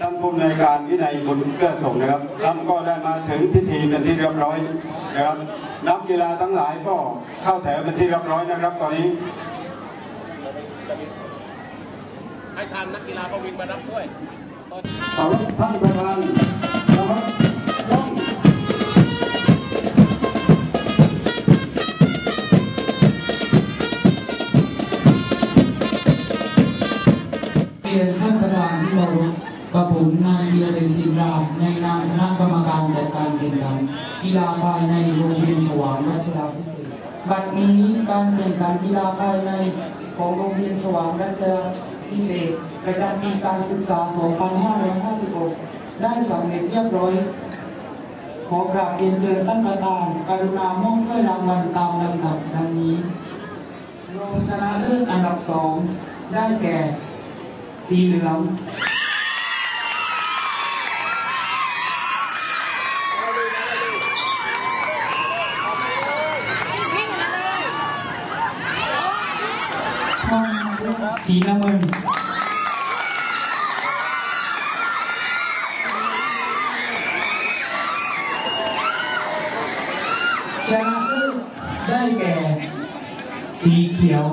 ท่านผู้ในวยการวินัยบุญเกื้อส่งนะครับท่านก็ได้มาถึงพิธีเป็นที่เรียบร้อยนะครับนักกีฬาทั้งหลายก็เข้าแถวเป็นที่เรียบร้อยนะครับ ตอนนี้ให้ทางนักกีฬาประวิงมารับด้วยขอรับท่านประธาน ผมนายเบียเดนสินรามในนามคณะกรรมการจัดการแข่งขันกีฬาภายในโรงเรียนฉวางราชดาพิเศษกบัดนี้การแข่งขันกีฬาภายในของโรงเรียนฉวางราชดาพิเศษประจำปีการศึกษา 2556 ได้สำเร็จเรียบร้อย ขอกราบเรียนเชิญท่านประธานกรุณามอบถ้วยรางวัลตามลำดับดังนี้รองชนะเลิศอันดับสองได้แก่ สีเหลือง สีน้ำเงินชนะเลิศได้แก่ สีเขียว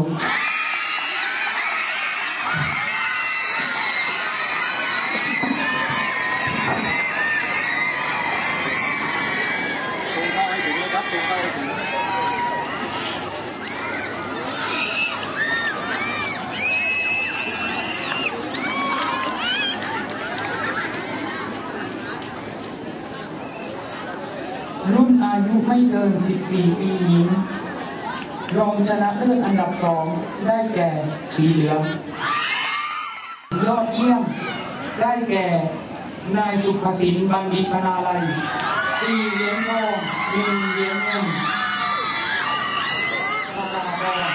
ตรงเข้าให้ถึงเลยครับตรงเข้าให้ถึง รุ่น อายุไม่เกิน 14 ปีหญิง รองชนะเลิศอันดับสองได้แก่สีเหลือง ยอดเยี่ยมได้แก่ นายสุภสินบัณฑิตพนาลัยสี่เหรียญทองหนึ่งเหรียญเงินประกาศราง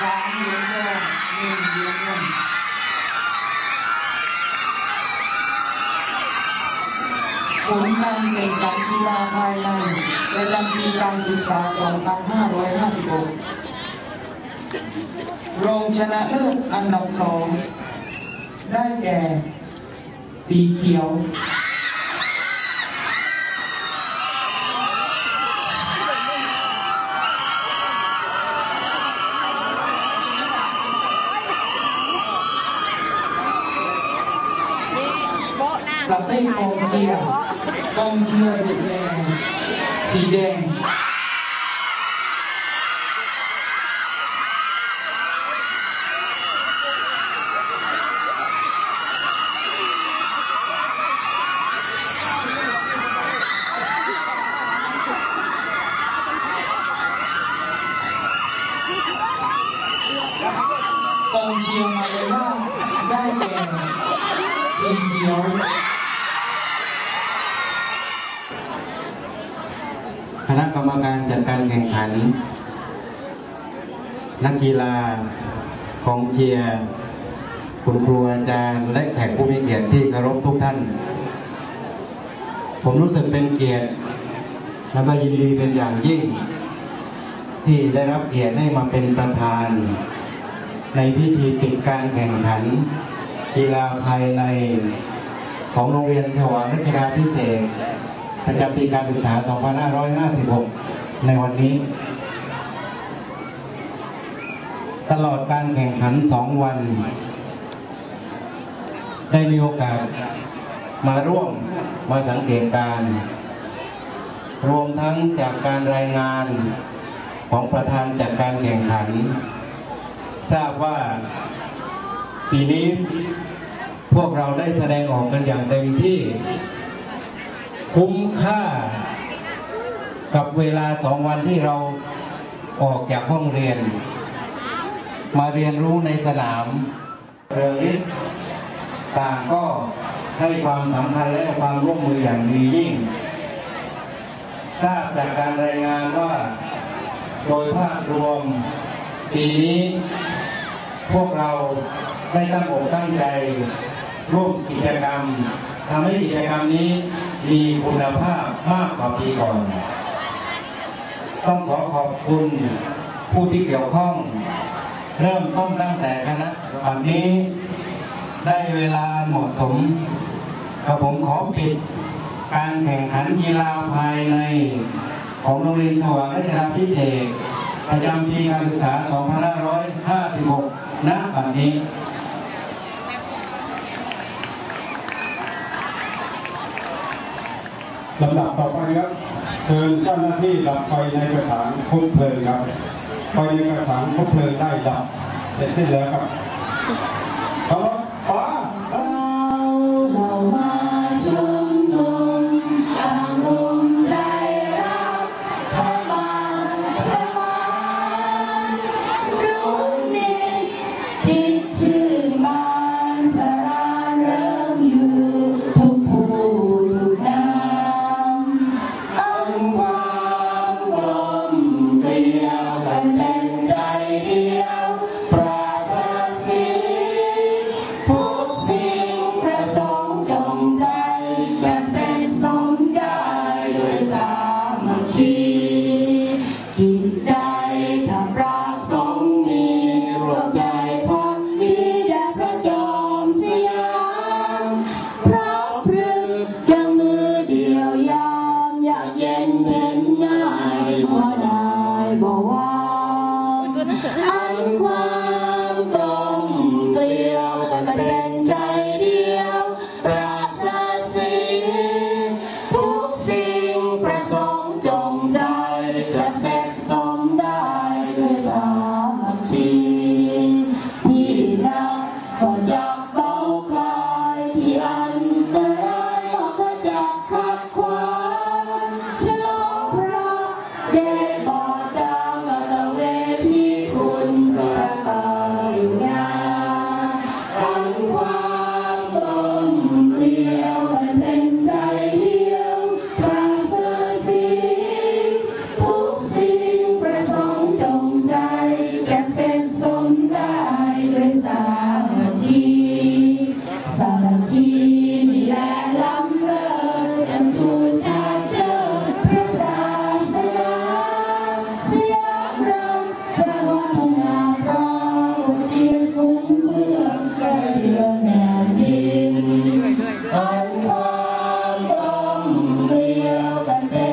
สามเหรียญทองหนึ่งเหรียญเงินผลการแข่งขันกีฬาภายใน ประจำปีการศึกษา 2556 รองชนะเลิศอันดับสองได้แก่ สีเขียวโบ๊ะหน้าประเภทกองเชียร์กองเชียร์เด็กแดง สีแดงกองเชียร์ม ณะกรรมการจัดการแข่งขัน นักกีฬากองเชียร์คุณครูอาจารย์และแขกผู้มีเกียรติที่เคารพทุกท่าน ผมรู้สึกเป็นเกียรติ แล้วก็ยินดีเป็นอย่างยิ่ง ที่ได้รับเกียรติให้มาเป็นประธาน ในพิธีปิดการแข่งขัน กีฬาภายในของโรงเรียนถวายรัชดาพิเศษ ประจำปีการศึกษา 2556 ในวันนี้ ตลอดการแข่งขัน 2 วัน ได้มีโอกาสมาร่วมมาสังเกตการ รวมทั้งจากการรายงานของประธานจัดการแข่งขัน ทราบว่าปีนี้พวกเราได้แสดงออกกันอย่างเต็มที่ คุ้มค่า กับเวลาสองวันที่เราออกจากห้องเรียน มาเรียนรู้ในสนามเรือฤทธิ์ต่างก็ให้ความสำคัญและความร่วมมืออย่างดียิ่ง ทราบจากการรายงานว่า โดยภาพรวมปีนี้ พวกเราได้ตั้งอกตั้งใจ ร่วมกิจกรรมทำให้กิจกรรมนี้ มีคุณภาพมากกว่าปีก่อน ต้องขอขอบคุณผู้ที่เกี่ยวข้อง เริ่มต้นตั้งแต่คณะวันนี้ได้เวลาเหมาะสมกระผมขอปิดการแข่งขันกีฬาภายในของโรงเรียนถวายรัชดาพิเศษประจำปีการศึกษา 2556 ณ บัดนี้ ลำดับต่อไปครับเชิญเจ้าหน้าที่ดับไฟในกระถางคบเพลิงครับไฟในกระถางคบเพลิงได้ดับเสร็จสิ้นแล้วครับ Maria Dio, Campero.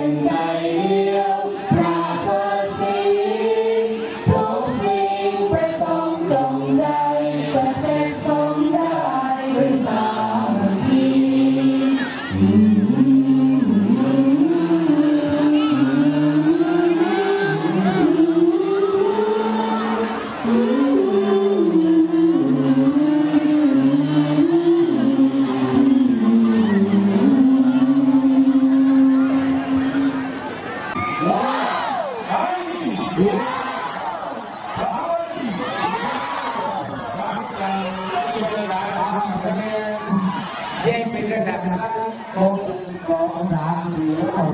cô có đàn nghĩa cầu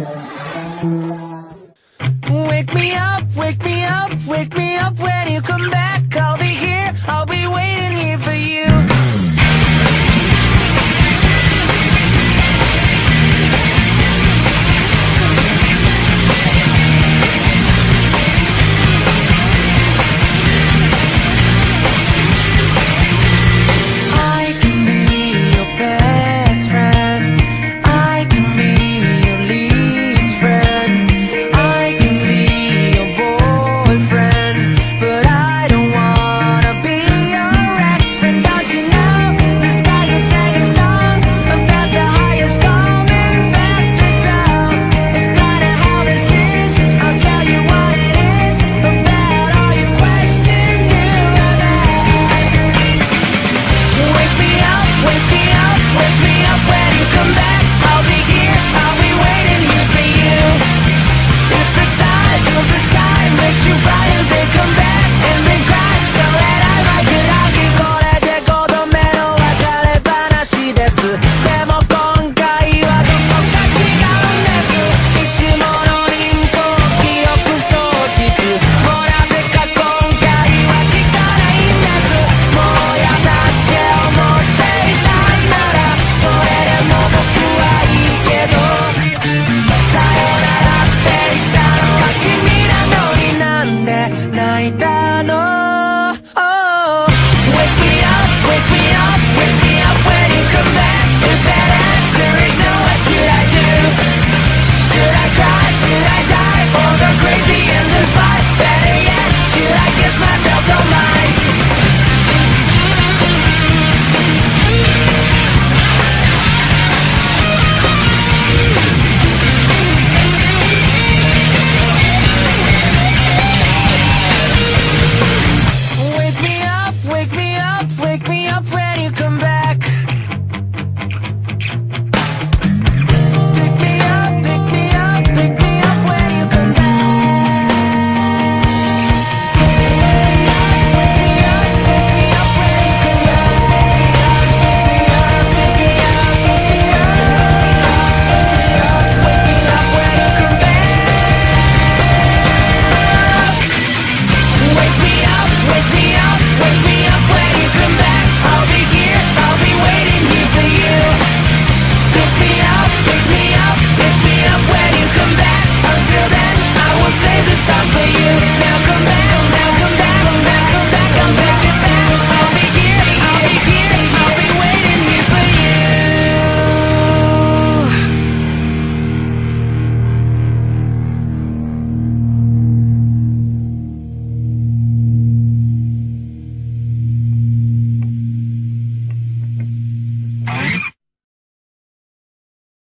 you come back?